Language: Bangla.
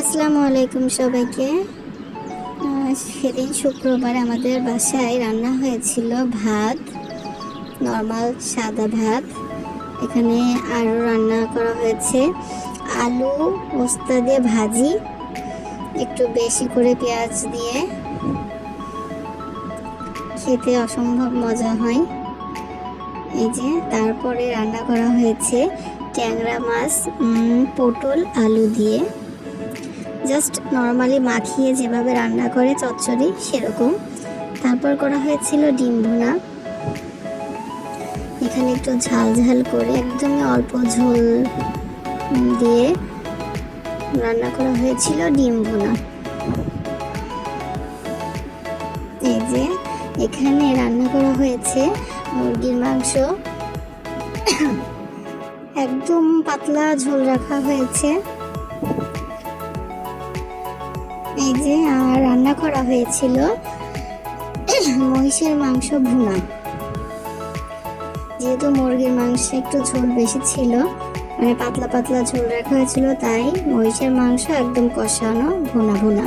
আসসালামু আলাইকুম সবাইকে সেদিন শুক্রবার আমাদের বাসায় রান্না হয়েছিল ভাত, নর্মাল সাদা ভাত। এখানে আরও রান্না করা হয়েছে। আলু পোস্তা দিয়ে ভাজি, একটু বেশি করে পেঁয়াজ দিয়ে। খেতে অসম্ভব মজা হয়। এই যে, তারপরে রান্না করা হয়েছে ট্যাংরা মাছ পটল, আলু দিয়ে। জাস্ট নর্মালি মাখিয়ে যেভাবে রান্না করে চচ্চড়ি, সেরকম। তারপর করা হয়েছিল ডিম ভুনা। এখানে একটু ঝাল ঝাল করে একদমই অল্প ঝোল দিয়ে রান্না করা হয়েছিল ডিম ভুনা। এই যে এখানে রান্না করা হয়েছে মুরগির মাংস। একদম পাতলা ঝোল রাখা হয়েছে। এই যে রান্না করা হয়েছিল মহিষের মাংস ভুনা। যেহেতু মুরগির মাংস একটু ঝোল বেশি ছিল মানে পাতলা পাতলা ঝোল রাখা হয়েছিল, তাই মহিষের মাংস একদম কষানো ভুনা ভুনা।